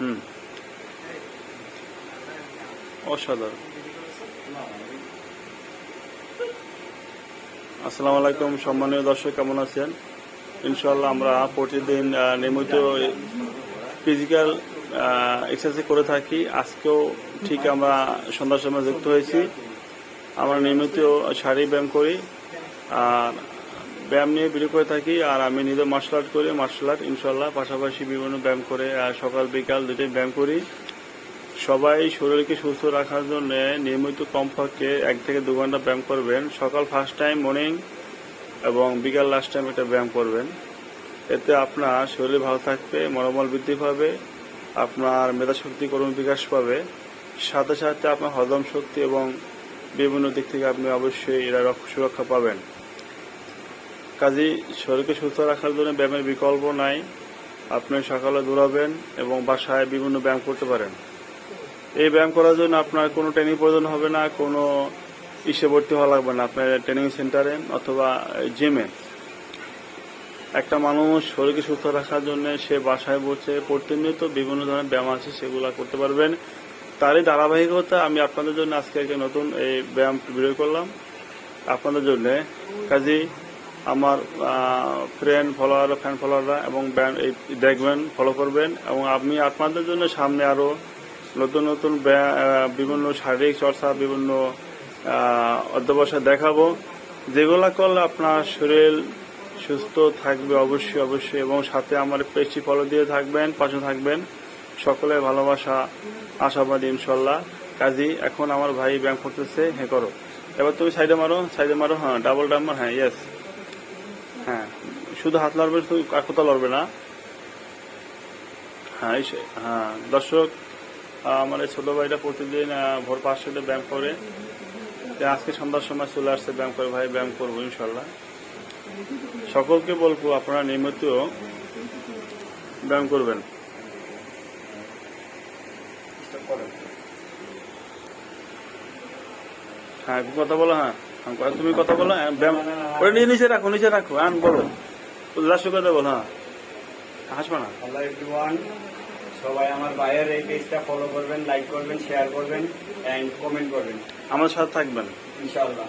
হুম। অসাধারণ। আসসালামু আলাইকুম, সম্মানীয় দর্শক, কেমন আছেন? ইনশাল্লাহ আমরা প্রতিদিন নিয়মিত ফিজিক্যাল এক্সারসাইজ করে থাকি। আজকেও ঠিক আমরা সন্ধ্যার সময় যুক্ত হয়েছি। আমরা নিয়মিত শারীরিক ব্যায়াম করি। আর ব্যায়াম নিয়ে ভিডিও করে থাকি, আর আমি নিজে মার্শাল আর্ট করি মার্শাল আর্ট ইনশাল্লাহ পাশাপাশি বিভিন্ন ব্যায়াম করে সকাল, বিকাল দুটোই ব্যায়াম করি। সবাই শরীরকে সুস্থ রাখার জন্য নিয়মিত কমপক্ষে এক থেকে দু ঘণ্টা ব্যায়াম করবেন। সকাল ফার্স্ট টাইম মর্নিং এবং বিকাল লাস্ট টাইম এটা ব্যায়াম করবেন। এতে আপনার শরীর ভালো থাকবে, মনোবল বৃদ্ধি পাবে, আপনার মেধাশক্তি, কর্ম বিকাশ পাবে। সাথে সাথে আপনার হজম শক্তি এবং বিভিন্ন দিক থেকে আপনি অবশ্যই এরা রক্ষ- সুরক্ষা পাবেন। কাজেই শরীরকে সুস্থ রাখার জন্য ব্যায়ামের বিকল্প নাই। আপনি সকালে দৌড়াবেন এবং বাসায় বিভিন্ন ব্যায়াম করতে পারেন। এই ব্যায়াম করার জন্য আপনার কোনো ট্রেনিং প্রয়োজন হবে না, কোনো ইসে ভর্তি হওয়া লাগবে না। আপনার ট্রেনিং সেন্টারে অথবা জিমে একটা মানুষ শরীরকে সুস্থ রাখার জন্য সে বাসায় বসে প্রতিনিয়ত বিভিন্ন ধরনের ব্যায়াম আছে, সেগুলো করতে পারবেন। তারই ধারাবাহিকতা, আমি আপনাদের জন্য আজকে একটা নতুন এই ব্যায়াম ভিডিও করলাম। আপনাদের জন্য কাজী আমার ফ্রেন্ড ফলোয়ার ফ্যান ফলোয়াররা এবং দেখবেন ফলো করবেন এবং আমি আপনাদের জন্য সামনে আরও নতুন নতুন বিভিন্ন শারীরিক চর্চা, বিভিন্ন অধ্যবসায় দেখাবো। যেগুলা করলে আপনার শরীর সুস্থ থাকবে অবশ্যই অবশ্যই এবং সাথে আমার পেজটি ফলো দিয়ে থাকবেন, পাশে থাকবেন। সকলে ভালোবাসা, আশাবাদী ইনশাল্লাহ কাজী, এখন আমার ভাই ব্যায়াম করতেছে হ্যাঁ করো। এবার তুমি সাইডে মারো সাইডে মারো হ্যাঁ ডাবল ডাম্বার হ্যাঁ ইয়েস হ্যাঁ শুধু হাত লড়বে শুধু কোথা লড়বে না। হ্যাঁ হ্যাঁ দর্শক আমার এই ছোট ভাইটা প্রতিদিন ভোর পাঁচশোতে ব্যায়াম করে। আজকে সন্ধ্যার সময় চলে আসছে ব্যায়াম করে ভাই ব্যায়াম করব ইনশাল্লাহ। সকলকে বলব আপনারা নিয়মিত ব্যায়াম করবেন। হ্যাঁ কথা বলো হ্যাঁ, তুমি কথা বলো হ্যাঁ, ওটা নিয়ে নিচে রাখো নিচে রাখো আন বলো। লাস্ট কথা বলো হ্যাঁ হাসবা না? সবাই আমার ভাইয়ের এই পেজটা ফলো করবেন লাইক করবেন শেয়ার করবেন এন্ড কমেন্ট করবেন। আমার সাথে থাকবেন। ইনশাআল্লাহ।